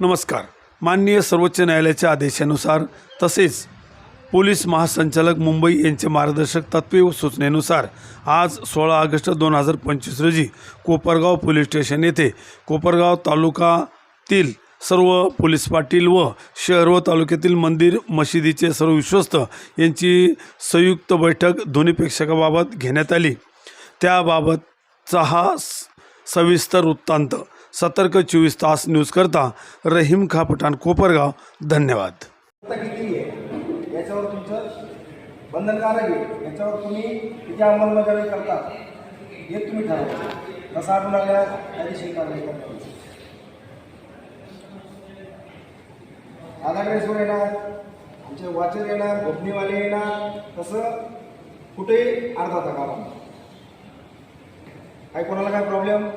नमस्कार. माननीय सर्वोच्च न्यायालयाच्या आदेशानुसार तसेच पोलीस महासंचालक मुंबई यांचे मार्गदर्शक तत्वे व सूचनेनुसार आज सोळा ऑगस्ट दोन हजार पंचवीस रोजी कोपरगाव पोलीस स्टेशन येथे कोपरगाव तालुकातील सर्व पोलीस पाटील व शहर व तालुक्यातील मंदिर मशिदीचे सर्व विश्वस्त यांची संयुक्त बैठक ध्वनी प्रेक्षकाबाबत घेण्यात आली. त्याबाबतचा हा स- सविस्तर वृत्तांत. सतर्क चोवीस तास न्यूज करता रहीम खा पठाण कोपरगाव. धन्यवाद. आता किती आहे? याच्यावर तुमचं बंधनकारक आहे याच्यावर तुम्ही किती अंमलबजावणी करता? हे तुम्ही ठरवा. तसं आढळून लागल्यास कायदेशीर कारवाई करता. आधार येणार आमचे वाचर येणार गोपनीवाले येणार तसं कुठेही अर्धा टाका काय कोणाला काय प्रॉब्लेम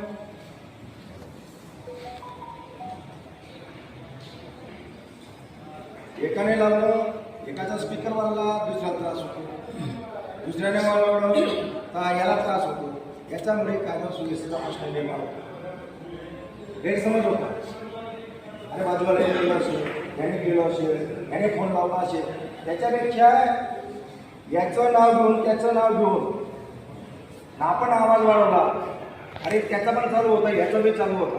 एकाने लावलं एकाचा स्पीकर वाढला दुसऱ्याला त्रास होतो. दुसऱ्याने वाढवलं तर याला त्रास होतो. याच्यामुळे कायदा सुव्यवस्थेचा प्रश्न निर्माण होतो. गैरसमज होता. अरे बाजूला गेलं असेल. याने गेलो असेल. याने फोन लावला असेल. त्याच्यापेक्षा याचं नाव घेऊन त्याचं नाव घेऊन आपण आवाज वाढवला. आणि त्याचा पण चालू होता याचं बी चालू होता.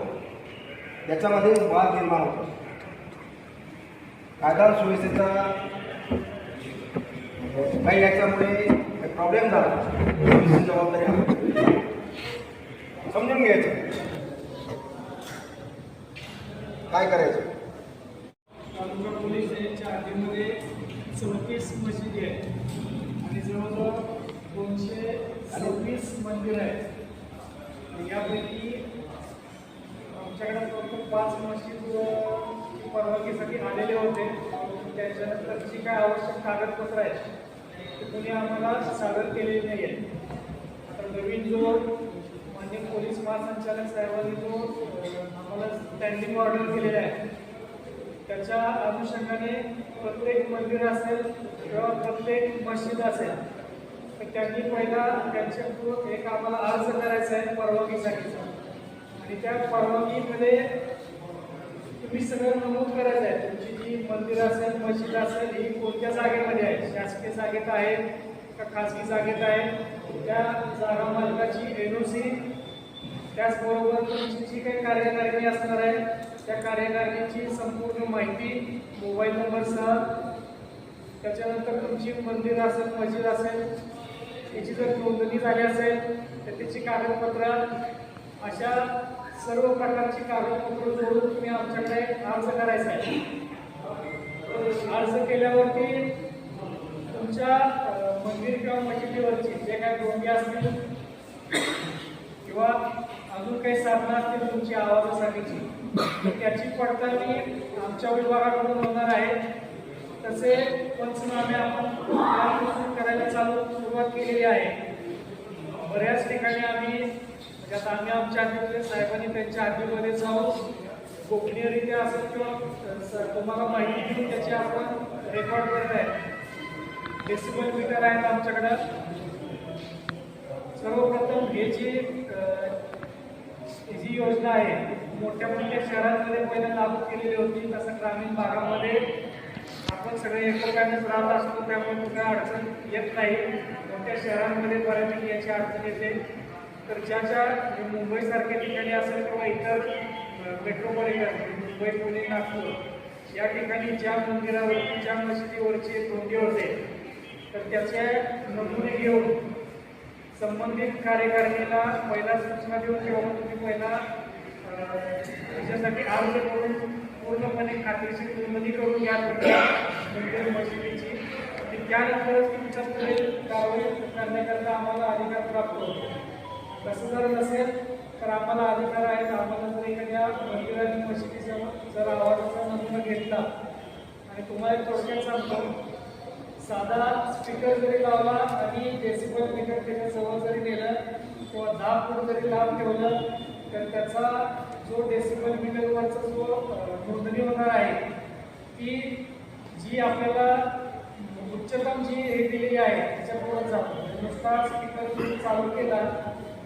त्याच्यामध्ये वाद निर्माण होतो. कायदा सुव्यवस्थेचा काही याच्यामुळे प्रॉब्लेम झाला. पोलिसांची जबाबदारी समजून घ्यायचं. काय करायचं तालुका पोलीस यांच्या हद्दीमध्ये चौतीस मशिदी आहेत आणि जवळजवळ दोनशे सव्वीस मंदिर आहेत आणि यापैकी आमच्याकडे फक्त पाच मशीद अ, परवानगीसाठी आलेले होते. त्याच्यानंतरची काय आवश्यक कागदपत्र आहेत ते कोणी आम्हाला सादर केलेली नाही आहेत आता नवीन जो मान्य पोलीस महासंचालक साहेबांनी जो आम्हाला स्टँडिंग ऑर्डर केलेला आहे त्याच्या अनुषंगाने प्रत्येक मंदिर असेल किंवा प्रत्येक मस्जिद असेल तर त्यांनी पहिला त्यांच्या एक आम्हाला अर्ज करायचा आहे परवानगीसाठीचा. आणि त्या परवानगीमध्ये मी सगळं नमूद करायचं आहे. तुमची जी मंदिर असेल मस्जिद असेल ही कोणत्या जागेमध्ये आहे? शासकीय जागेत आहे का खाजगी जागेत आहे? त्या जागा मालकाची एन ओ सी त्याचबरोबर तुमची जी काही कार्यकारिणी असणार आहे त्या कार्यकारिणीची संपूर्ण माहिती मोबाईल नंबरसह त्याच्यानंतर तुमची मंदिर असेल मस्जिद असेल याची जर नोंदणी झाली असेल तर त्याची कागदपत्र अशा सर्व प्रकारची कागदपत्र जोडून तुम्ही आमच्याकडे अर्ज करायचा आहे. अर्ज केल्यावरती तुमच्या मंदिर किंवा मशिदीवरची जे काही गोंगी असतील किंवा अजून काही साधनं असतील तुमची आवाजासाठीची त्याची पडताळणी आमच्या विभागाकडून होणार आहे. तसे पंचनामे आपण करायला चालू सुरुवात केलेली आहे. बऱ्याच ठिकाणी आम्ही म्हणजे आता आम्ही आमच्या हद्दीमध्ये साहेबांनी त्यांच्या हद्दीमध्ये जाऊन गोपनीयरित्या असेल किंवा तुम्हाला माहिती देऊन त्याची आपण रेकॉर्ड करत आहे. डेसिबल मीटर आहेत आमच्याकडं. सर्वप्रथम हे जी जी योजना आहे मोठ्या मोठ्या शहरांमध्ये पहिला लागू केलेली होती तसं ग्रामीण भागामध्ये आपण सगळे एकोप्यानेच राहत असतो त्यामुळे कुठे अडचण येत नाही. मोठ्या शहरांमध्ये बऱ्यापैकी याची अडचण येते. तर ज्या ज्या मुंबईसारख्या ठिकाणी असेल किंवा इतर मेट्रोपॉलिटन मुंबई पुणे नागपूर या ठिकाणी ज्या मंदिरावरती ज्या मशिदीवरचे तोंडे होते तर त्याचे नमुने घेऊन संबंधित कार्यकारिणीला पहिला सूचना देऊन किंवा तुम्ही पहिला त्याच्यासाठी अर्ज करून पूर्णपणे खात्रीशीर नोंदणी करून घ्या मंदिर मशिदीची आणि त्यानंतरच तुमच्यापुढे कारवाई करण्याकरता आम्हाला अधिकार प्राप्त होतो तसं जर नसेल तर आम्हाला अधिकार आहेत आम्हाला जर एखाद्या मंदिर आणि मशिदीचा जर आवाजाचा नमुना घेतला आणि तुम्हाला एक थोडक्यात सांगतो. साधा स्पीकर जरी लावला आणि डेसिबल मीटर त्याच्याजवळ जरी नेलं किंवा दहा फूट जरी लांब ठेवलं तर त्याचा जो डेसिबल मीटरवरचा जो नोंदणी होणार आहे ती जी आपल्याला उच्चतम जी हे दिलेली आहे त्याच्यापुढे जातो नुसता स्पीकर तुम्ही चालू केला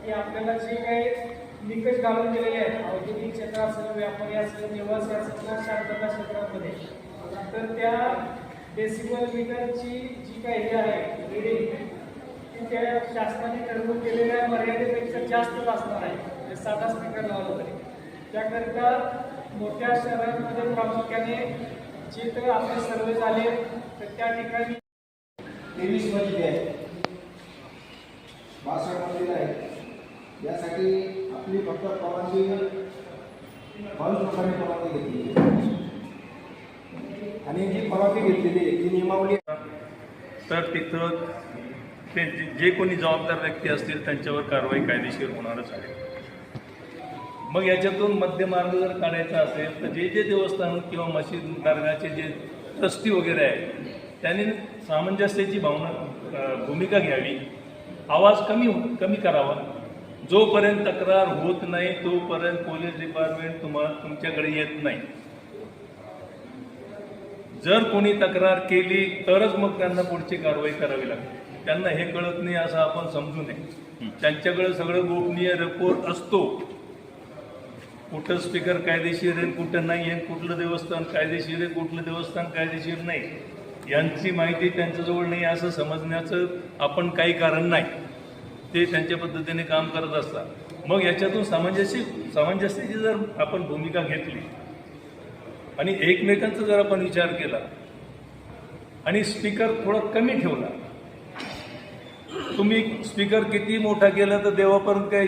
की आपल्याला जे काही निकष घालून दिलेले आहेत औद्योगिक क्षेत्र असेल व्यापारी असेल निवासी असेल किंवा शांतता क्षेत्रामध्ये. तर त्या डेसिबल मीटरची जी काही हे आहे रिडिंग ती त्या शासनाने ठरवून केलेल्या मर्यादेपेक्षा जास्तच असणार आहे. म्हणजे साधा स्पीकर लावला तरी. त्याकरिता मोठ्या शहरांमध्ये प्रामुख्याने जिथं आपले सर्वे झाले तर त्या ठिकाणी तेवीस मजली आहे बासष्ट मजली आहे यासाठी आपली फक्त परवानगी बावीस लोकांनी परवानगी घेतली आणि जी परवानगी घेतलेली आहे ती नियमावली तर तिथं ते जे- कोणी जबाबदार व्यक्ती असतील त्यांच्यावर कारवाई कायदेशीर होणारच आहे. मग याच्यातून मध्यमार्ग जर काढायचा असेल तर जे जे देवस्थान किंवा मशीद दर्गाचे जे ट्रस्टी वगैरे आहेत त्यांनी सामंजस्याची भावना भूमिका घ्यावी. आवाज कमी हो- कमी करावा. जोपर्यंत तक्रार होत नाही तोपर्यंत पोलीस डिपार्टमेंट तुम्हाला तुमच्याकडे येत नाही. जर कोणी तक्रार केली तरच मग त्यांना पुढची कारवाई करावी लागते. त्यांना हे कळत नाही असं आपण समजू नये. त्यांच्याकडे सगळं गोपनीय रिपोर्ट असतो. कुठं स्पीकर कायदेशीर आहे कुठं नाही आहे कुठलं देवस्थान कायदेशीर आहे कुठलं देवस्थान कायदेशीर नाही. यांची माहिती त्यांच्याजवळ नाही असं समजण्याचं आपण काही कारण नाही. ते त्यांच्या पद्धतीने काम करत असतात मग याच्यातून सामंजस्य सामंजस्याची जर आपण भूमिका घेतली आणि एकमेकांचा जर आपण विचार केला आणि स्पीकर थोडा कमी ठेवला तुम्ही स्पीकर किती मोठा केला तर देवापर्यंत काही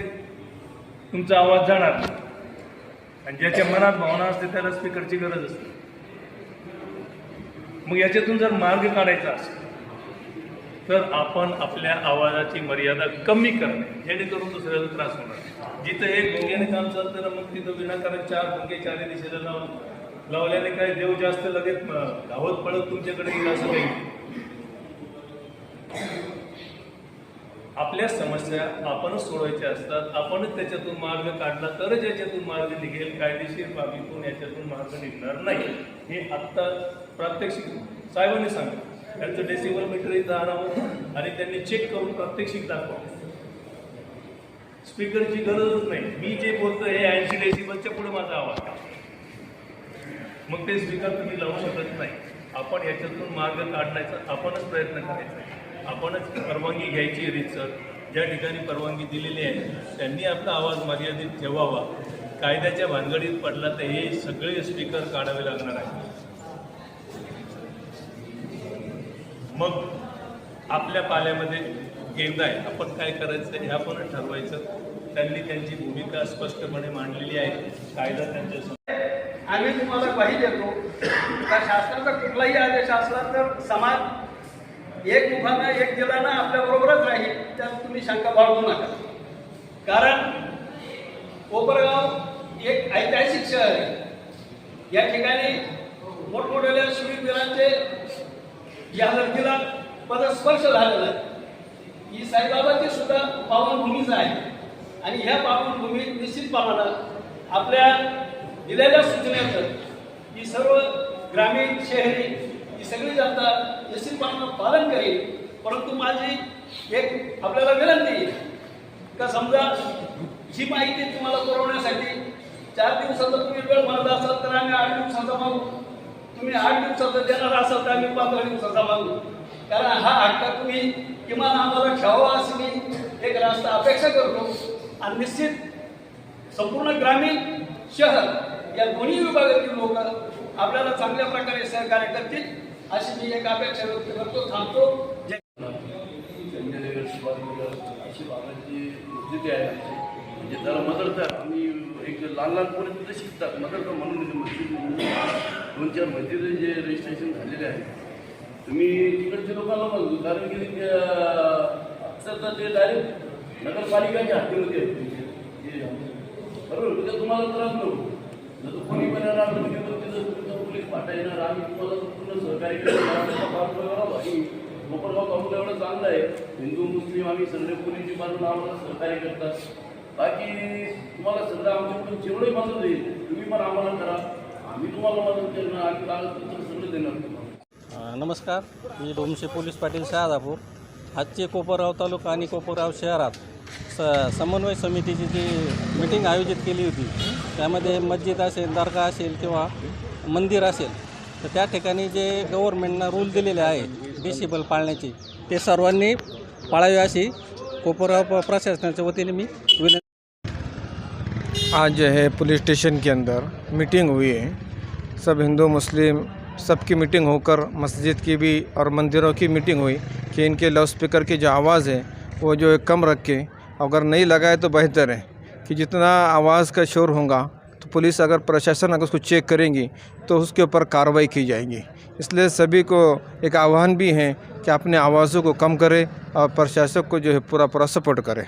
तुमचा आवाज जाणार नाही. आणि ज्याच्या मनात भावना असते त्याला स्पीकरची गरज असते मग याच्यातून जर मार्ग काढायचा असेल तर आपण आपल्या आवाजाची मर्यादा कमी करणे जेणेकरून दुसऱ्याला त्रास होणार जिथं एक भुंग्याने काम चालतं ना मग तिथं विनाकारण चार भुंगे चारही दिशेला लावून लावल्याने काय देव जास्त लगेच धावत पळत तुमच्याकडे येईल असं काही आपल्या समस्या आपणच सोडवायच्या असतात आपणच त्याच्यातून मार्ग काढला तरच याच्यातून मार्ग निघेल कायदेशीर बाबीतून याच्यातून मार्ग निघणार नाही. हे आत्ता प्रात्यक्षिक साहेबांनी सांगितलं. त्यांचं डेसिबल मीटर इथं आणावं आणि त्यांनी चेक करून प्रात्यक्षिक दाखवावं स्पीकरची गरजच नाही. मी जे बोलतो हे ऐंशी डेसिबलच्या पुढे माझा आवाज. आहे. मग ते स्पीकर तुम्ही लावू शकत नाही. आपण याच्यातून मार्ग काढण्याचा आपणच प्रयत्न करायचा. आपणच परवानगी घ्यायची रीतसर. ज्या ठिकाणी परवानगी दिलेली आहे त्यांनी आपला आवाज मर्यादित ठेवावा. कायद्याच्या भानगडीत पडला तर हे सगळे स्पीकर काढावे लागणार आहे मग आपल्या पाल्यामध्ये गेंद आहे. आपण काय करायचं हे आपण ठरवायचं. त्यांनी त्यांची भूमिका स्पष्टपणे मांडलेली आहे. कायदा त्यांच्या आम्ही तुम्हाला ग्वाही देतो. का शासनाचा कुठलाही आदेश असला तर समाज एक मुखानं एक दिलानं आपल्याबरोबरच राहील. त्यात तुम्ही शंका बाळगू नका. कारण कोपरगाव एक ऐतिहासिक शहर आहे. या ठिकाणी मोठमोठ्या शूरवीरांचे या धर्तीला पदस्पर्श झालेला आहे. ही साईबाबाची सुद्धा पावनभूमीच आहे. आणि ह्या पावनभूमीत निश्चितप्रमाणे आपल्या दिलेल्या सूचनेचं ही सर्व ग्रामीण शहरी ही सगळी जनता निश्चितपणानं पालन करेल. परंतु माझी एक आपल्याला विनंती आहे का समजा ही माहिती तुम्हाला पुरवण्यासाठी चार दिवसाचा तुम्ही वेळ म्हणत असाल तर आम्ही आठ दिवसाचा मग. तुम्ही आठ दिवसाचा देणार असाल तर आम्ही पंधरा दिवसाचा मागू कारण हा हक्क तुम्ही किमान आम्हाला ठेवावा असं मी एक रास्ता अपेक्षा करतो. आणि निश्चित संपूर्ण ग्रामीण शहर या दोन्ही विभागातील लोक आपल्याला चांगल्या प्रकारे सहकार्य करतील अशी मी एक अपेक्षा व्यक्त करतो थांबतो. जय संजयनगर शिवाजीनगर अशी भागाची आहे म्हणजे त्याला मदत आम्ही लहान लहान पोरं तिथे शिकतात. मदरसा म्हणून मस्जिद दोन चार मस्जिद जे रजिस्ट्रेशन झालेले आहे तुम्ही तिकडच्या लोकांना म्हणतो कारण की ते, अक्षरशः ते डायरेक्ट नगरपालिकाच्या हातीमध्ये बरोबर तिथं तुम्हाला त्रास नको जर कोणी पण येणार तर तिथं तिथं पोलीस पाठा येणार. आम्ही तुम्हाला पूर्ण सहकार्य करणार आणि कोपरगाव एवढं चांगलं आहे. हिंदू मुस्लिम आम्ही सगळे पोलीस डिपार्टमेंट आम्हाला सहकार्य करतात. बाकी तुम्हाला सगळं आमच्याकडून जेवढे मदत होईल तुम्ही पण आम्हाला करा. आम्ही तुम्हाला मदत करणार आम्ही कागदपत्र सगळं देणार नमस्कार. मी डोमशे पोलीस पाटील शहादापूर. आजचे कोपरगाव तालुका आणि कोपरगाव शहरात स समन्वय समितीची जी मिटिंग आयोजित केली होती त्यामध्ये मस्जिद असेल दर्गा असेल किंवा मंदिर असेल तर त्या ठिकाणी जे गव्हर्नमेंटनं रूल दिलेले आहे डिसिबल पाळण्याची ते सर्वांनी पाळावे अशी कोपरगाव प्रशासनाच्या वतीने मी विनंती आज जो है पुलिस स्टेशन के अंदर मीटिंग हुई है। सब हिंदू, मुस्लिम, सबकी मीटिंग होकर, मस्जिद की भी और मंदिरों की मीटिंग हुई कि इनके लाउड स्पीकर की जो आवाज़ है, वो जो है कम रखे। अगर नहीं लगाए तो बेहतर है कि जितना आवाज़ का शोर होगा तो पुलिस अगर प्रशासन अगर उसको चेक करेंगी तो उसके ऊपर कार्रवाई की जाएगी। इसलिए सभी को एक आह्वान भी है कि अपने आवाज़ों को कम करें और प्रशासक को जो है पूरा पूरा सपोर्ट करें।